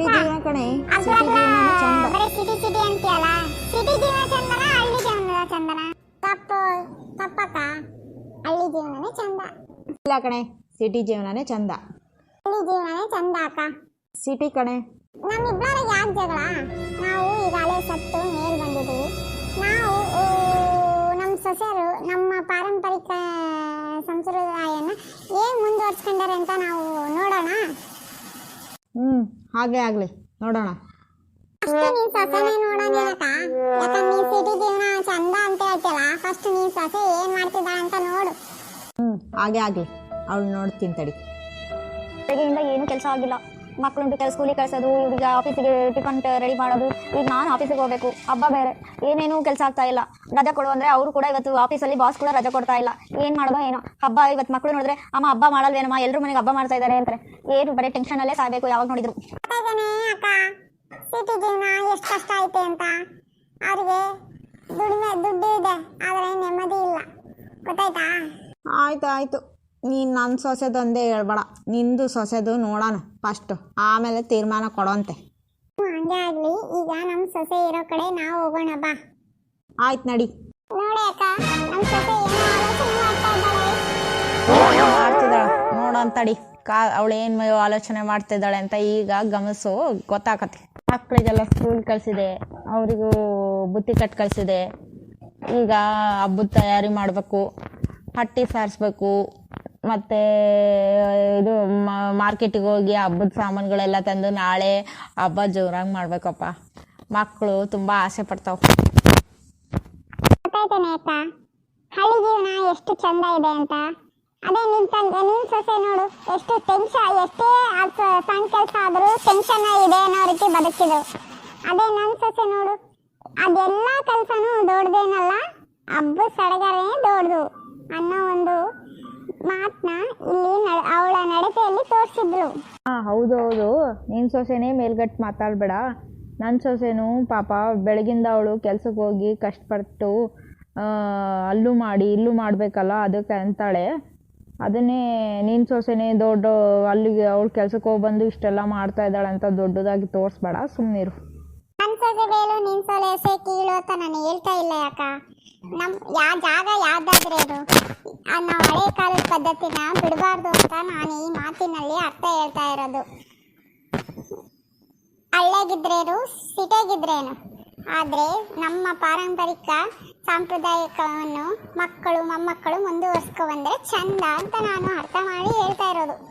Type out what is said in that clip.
City ಜೀವನ ಕಣೆ city ಜೀವನ ಚಂದ. ಬರೀ ಸಿಟಿ ಸಿಟಿ ಅಂತೀಯಲ್ಲ? ಸಿಟಿ ಜೀವನ ಚಂದನ ಹಳ್ಳಿ ಜೀವನ ಚಂದನ? ತಪ್ಪು ತಪ್ಪಕ್ಕ? ಹಳ್ಳಿ ಜೀವನನೇ ಚಂದ. ಇಲ್ಲ ಕಣೆ ಸಿಟಿ ಜೀವನನೇ ಚಂದ. ಹಳ್ಳಿ ಜೀವನನೇ ಚಂದ ಅಕ್ಕ. ಸಿಟಿ ಕಣೆ. ನಮ್ಮಿಬ್ಬರ ಯಾಕೆ ಜಗಳ? ನಾವು ಈಗಾಗಲೇ ಸತ್ತು ಮೇಲ್ ಬಂದಿದ್ದೀವಿ. ನಾವು ನಮ್ಮ ಸೊಸೆಯರು ನಮ್ಮ ಪಾರಂಪರಿಕ ಸಂಪ್ರದಾಯನ ಏನ್ ಮುಂದುವರ್ಸ್ಕೊಂಡಾರೆ ಅಂತ ನಾವು ಹ್ಞೂ ಹಾಗೆ ಆಗಲಿ ನೋಡೋಣ. ಫಸ್ಟ್ ನೀನ್ ಸೊಸೆನೇ ನೋಡೋಣ ಅಕ್ಕ ಯಾಕಂದ್ರೆ ನೀನ್ ಸಿಟಿ ಜೀವನ ಚಂದ ಅಂತ ಹೇಳ್ತಿಯಲ್ಲ ಫಸ್ಟ್ ನೀನ್ ಸೊಸೆ ಏನ್ ಮಾಡ್ತಿದ್ದಾಳೆ ಅಂತ ನೋಡು. ಹ್ಞೂ ಹಾಗೆ ಆಗಲಿ. ಅವಳು ನೋಡ್ತೀನಿ ತಡಿ. ಬೆಳಗ್ಗೆಯಿಂದ ಏನು ಕೆಲಸ ಆಗಿಲ್ಲ. ಮಕ್ಕಳುಂಟು ಕೆಲ ಸ್ಕೂಲಿಗೆ ಕಳಿಸೋದು ಇವ್ರಿಗೆ ಆಫೀಸಿಗೆ ಟಿಫನ್ ರೆಡಿ ಮಾಡೋದು ಈಗ ನಾನು ಆಫೀಸಿಗೆ ಹೋಗಬೇಕು. ಹಬ್ಬ ಬೇರೆ. ಏನೇನು ಕೆಲಸ ಆಗ್ತಾ ಇಲ್ಲ. ರಜಾ ಕೊಡು ಅಂದ್ರೆ ಅವರು ಕೂಡ ಇವತ್ತು ಆಫೀಸಲ್ಲಿ ಬಾಸ್ ಕೂಡ ರಜಾ ಕೊಡ್ತಾ ಇಲ್ಲ. ಏನು ಮಾಡೋದು ಏನೋ. ಹಬ್ಬ ಇವತ್ತು ಮಕ್ಕಳು ನೋಡಿದ್ರೆ ಅಮ್ಮ ಹಬ್ಬ ಮಾಡಲ್ವೇನಮ್ಮ ಎಲ್ಲರೂ ಮನೆಗೆ ಹಬ್ಬ ಮಾಡ್ತಾ ಇದ್ದಾರೆ ಅಂತಾರೆ. ಏನು ಬರೀ ಟೆನ್ಷನಲ್ಲೇ ಸಾಯ್ಬೇಕು ಯಾವಾಗ ನೋಡಿದ್ರು. ಸಿಟಿ ಜೀವನ ಎಷ್ಟು ಕಷ್ಟ ಐತೆ ಅಂತ. ಅವರಿಗೆ ದುಡಿಮೆ ದುಡ್ಡು ಇದೆ ಆದ್ರೆ ನೆಮ್ಮದಿ ಇಲ್ಲ. ಗೊತ್ತಾಯ್ತಾ? ಆಯ್ತು ಆಯಿತು. ನೀನು ನನ್ನ ಸೊಸೆದೊಂದೇ ಹೇಳ್ಬೇಡ ನಿಂದು ಸೊಸೆದು ನೋಡೋಣ ಫಸ್ಟು ಆಮೇಲೆ ತೀರ್ಮಾನ ಕೊಡೋಂತೆ. ಹಂಗೆ ಆಗ್ಲಿ. ಈಗ ನಮ್ ಸೊಸೆ ಇರೋ ಕಡೆ ನಾವು ಹೋಗೋಣ ಬಾ. ಆಯ್ತು ನಡಿ. ನೋಡಿ ಅಕ್ಕ ನಮ್ ಸೊಸೆ ಏನೋ ಆಲೋಚನೆ ಮಾಡ್ತಾ ಇದ್ದಾಳೆ. ಮಾಡ್ತಿದ್ದಾಳೆ? ನೋಡೋನ್ ತಡಿ. ಕಾ ಅವಳು ಏನು ಆಲೋಚನೆ ಮಾಡ್ತಿದ್ದಾಳೆ ಅಂತ ಈಗ ಗಮನಿಸು ಗೊತ್ತಾಕತ್ತೆ ಮಕ್ಕಳಿಗೆಲ್ಲ ಸ್ಕೂಲ್ ಕಳಿಸಿದೆ ಅವರಿಗೂ ಬುತ್ತಿ ಕಟ್ ಕಳಿಸಿದೆ. ಈಗ ಹಬ್ಬದ ತಯಾರಿ ಮಾಡಬೇಕು ಹಟ್ಟಿ ಸಾರಿಸ್ಬೇಕು. ಮತ್ತು, ಇದು ಮಾರ್ಕೆಟಿಗೆ ಹೋಗಿ ಹಬ್ಬದ ಸಾಮಾನುಗಳೆಲ್ಲ ತಂದು ನಾಳೆ ಹಬ್ಬ ಜೋರಾಗಿ ಮಾಡಬೇಕಪ್ಪ. ಮಕ್ಕಳು ತುಂಬ ಆಸೆ ಪಡ್ತಾವೆ. ಹಳ್ಳಿ ಜೀವನ ಎಷ್ಟು ಚಂದ ಇದೆ ಅಂತ. ಅದೇ ನಿನ್ ತಂದೆ ನಿನ್ ಸೊಸೆ ನೋಡು, ಎಷ್ಟು ಟೆನ್ಷನ್ ಎಷ್ಟೇ ಸಣ್ಣ ಕೆಲಸ ಆದ್ರೂ ಟೆನ್ಷನ್ ಇದೆ ಅನ್ನೋ ರೀತಿ ಬದುಕಿದ್ರು. ಅದೇ ನನ್ ಸೊಸೆ ನೋಡು, ಅದೆಲ್ಲ ಕೆಲಸನೂ ದೊಡ್ಡದೇನಲ್ಲ ಹಬ್ಬ ಸಡಗರನೇ ದೊಡ್ಡದು ಅನ್ನೋ ಮಾತನ್ನ ಇಲ್ಲಿ ಅವಳ ನಡತೆಯಲ್ಲಿ ತೋರಿಸಿದ್ರು. ಹಾಂ ಹೌದು ಹೌದು ನಿನ್ ಸೊಸೆನೇ ಮೇಲ್ಗಟ್ಟು ಮಾತಾಡಬೇಡ. ನನ್ನ ಸೊಸೆನು ಪಾಪ ಬೆಳಗಿಂದ ಅವಳು ಕೆಲ್ಸಕ್ಕೆ ಹೋಗಿ ಕಷ್ಟಪಟ್ಟು ಅಲ್ಲೂ ಮಾಡಿ, ಇಲ್ಲೂ ಮಾಡಬೇಕಲ್ಲ ಅದಕ್ಕೆ ಅಂತಾಳೆ. ಅದನ್ನೇ ನಿನ್ನ ಸೊಸೆನೆ ದೊಡ್ಡ ಅಲ್ಲಿಗೆ ಅವಳು ಕೆಲ್ಸಕ್ಕೆ ಹೋಗಿ ಬಂದು ಇಷ್ಟೆಲ್ಲ ಮಾಡ್ತಾ ಇದ್ದಾಳೆ ಅಂತ ದೊಡ್ಡದಾಗಿ ತೋರಿಸ್ಬೇಡ. ಸುಮ್ಮನಿರು ನನ್ ಸೊಸೆ ನಿನ್ ಸೊಲೆಸೆ ಕೀಳು ಅಂತ ನಾನು ಹೇಳ್ತಾ ಇಲ್ಲ ಯಾಕ? ನಮ್, ಯಾ ಜಾಗ ಯಾವ್ದಾದ್ರೆ ಅದು? ನಾವ್ ಹಳೆ ಕಾಲದ ಪದ್ಧತಿನ ಬಿಡಬಾರ್ದು ಅಂತ ನಾನು ಈ ಮಾತಿನಲ್ಲಿ ಅರ್ಥ ಹೇಳ್ತಾ ಇರೋದು. ಹಳ್ಳೆಗಿದ್ರೇನು, ಸಿಟೆಗಿದ್ರೇನು? ಆದರೆ ನಮ್ಮ ಪಾರಂಪರಿಕ ಸಾಂಪ್ರದಾಯಿಕವನ್ನು ಮಕ್ಕಳು, ಮೊಮ್ಮಕ್ಕಳು ಮುಂದುವರ್ಸ್ಕೊ ಬಂದ್ರೆ ಚಂದ ಅಂತ ನಾನು ಅರ್ಥ ಮಾಡಿ ಹೇಳ್ತಾ ಇರೋದು.